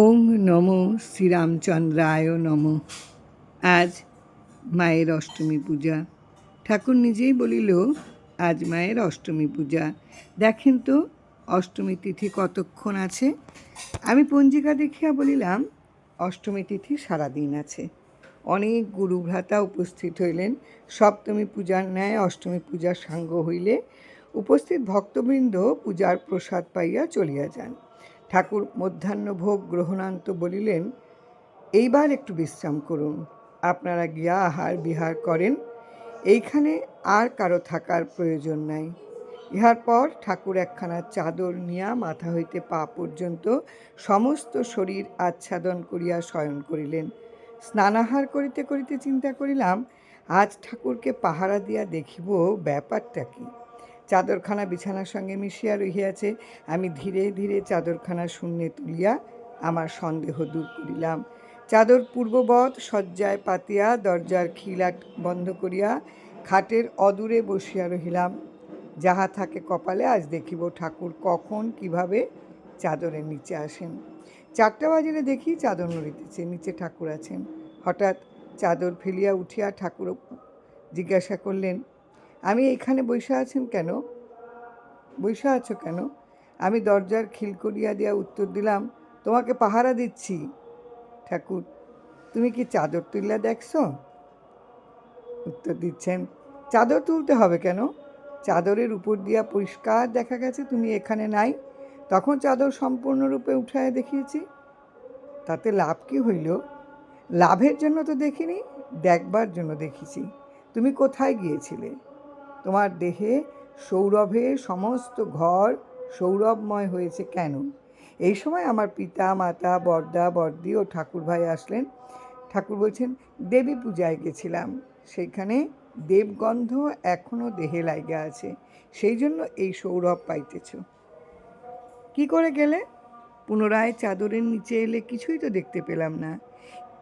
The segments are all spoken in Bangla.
ওং নম শ্রীরামচন্দ্রায় নম। আজ মায়ের অষ্টমী পূজা। ঠাকুর নিজেই বলিল, আজ মায়ের অষ্টমী পূজা। দেখেন তো, অষ্টমী তিথি কতক্ষণ আছে? আমি পঞ্জিকা দেখিয়া বলিলাম, অষ্টমী তিথি সারাদিন আছে। অনেক গুরু ভ্রাতা উপস্থিত হইলেন। সপ্তমী পূজার ন্যায় অষ্টমী পূজার সাঙ্গ হইলে উপস্থিত ভক্তবৃন্দ পূজার প্রসাদ পাইয়া চলিয়া যান। ঠাকুর মধ্যাহ্নভোগ গ্রহণান্ত বলিলেন, এইবার একটু বিশ্রাম করুন। আপনারা গিয়া আহার বিহার করেন। এইখানে আর কারও থাকার প্রয়োজন নাই ইহার পর ঠাকুর একখানা চাদর নিয়া মাথা হইতে পা পর্যন্ত সমস্ত শরীর আচ্ছাদন করিয়া শয়ন করিলেন। স্নানাহার করিতে করিতে চিন্তা করিলাম, আজ ঠাকুরকে পাহারা দিয়া দেখিব ব্যাপারটা কী? চাদরখানা বিছানার সঙ্গে মিশিয়া রহিয়াছে, আমি ধীরে ধীরে চাদরখানা শূন্যে তুলিয়া আমার সন্দেহ দূর করিলাম। চাদর পূর্ববৎ শয্যায় পাতিয়া, দরজার খিলাট বন্ধ করিয়া খাটের অদূরে বসিয়া রহিলাম। যাহা থাকে কপালে, আজ দেখিব ঠাকুর কখন, কীভাবে চাদরের নিচে আসেন। চারটা বাজিলে দেখি চাদর নড়িতেছে, নিচে ঠাকুর আছেন। হঠাৎ চাদর ফেলিয়া উঠিয়া ঠাকুর জিজ্ঞাসা করলেন আমি এখানে বসে আছেন কেন? বসে আছো কেন? আমি দরজার খিল করিয়া দিয়া উত্তর দিলাম, তোমাকে পাহারা দিচ্ছি। ঠাকুর, তুমি কি চাদর তুললা দেখছ? উত্তর দিচ্ছেন, চাদর তুলতে হবে কেন? চাদরের উপর দিয়া পরিষ্কার দেখা গেছে, তুমি এখানে নাই। তখন চাদর সম্পূর্ণরূপে উঠায় দেখিয়েছি। তাতে লাভ কি হইল? লাভের জন্য তো দেখিনি, দেখবার জন্য দেখেছি। তুমি কোথায় গিয়েছিলে? তোমার দেহে সৌরভে সমস্ত ঘর সৌরভময় হয়েছে কেন? এই সময় আমার পিতা, মাতা, বর্দা, বর্দি ও ঠাকুর ভাই আসলেন। ঠাকুর বলছেন, দেবী পূজায় গেছিলাম। সেইখানে দেবগন্ধ এখনও দেহে লাইগা আছে। সেই জন্য এই সৌরভ পাইতেছ। কি করে গেলে? পুনরায় চাদরের নিচে এলে কিছুই তো দেখতে পেলাম না।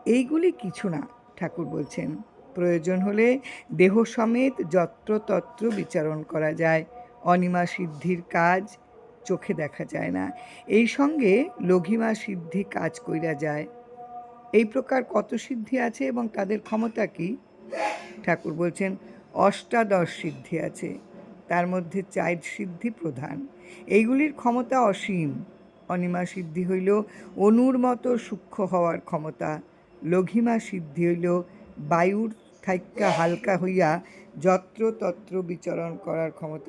এইগুলি কিছু না, ঠাকুর বলছেন। প্রয়োজন হলে দেহ সমেত যত্রতত্র বিচারণ করা যায়। অনিমা সিদ্ধির কাজ চোখে দেখা যায় না। এই সঙ্গে লঘিমা সিদ্ধি কাজ কইরা যায়। এই প্রকার কত সিদ্ধি আছে এবং তাদের ক্ষমতা কি? ঠাকুর বলছেন, অষ্টাদশ সিদ্ধি আছে। তার মধ্যে চার সিদ্ধি প্রধান। এইগুলির ক্ষমতা অসীম। অনিমা সিদ্ধি হইল অনুর মতো সূক্ষ্ম হওয়ার ক্ষমতা। লঘিমা সিদ্ধি হইল বায়ুর থাইক্কা হালকা হইয়া যত্রতত্র বিচরণ করার ক্ষমতা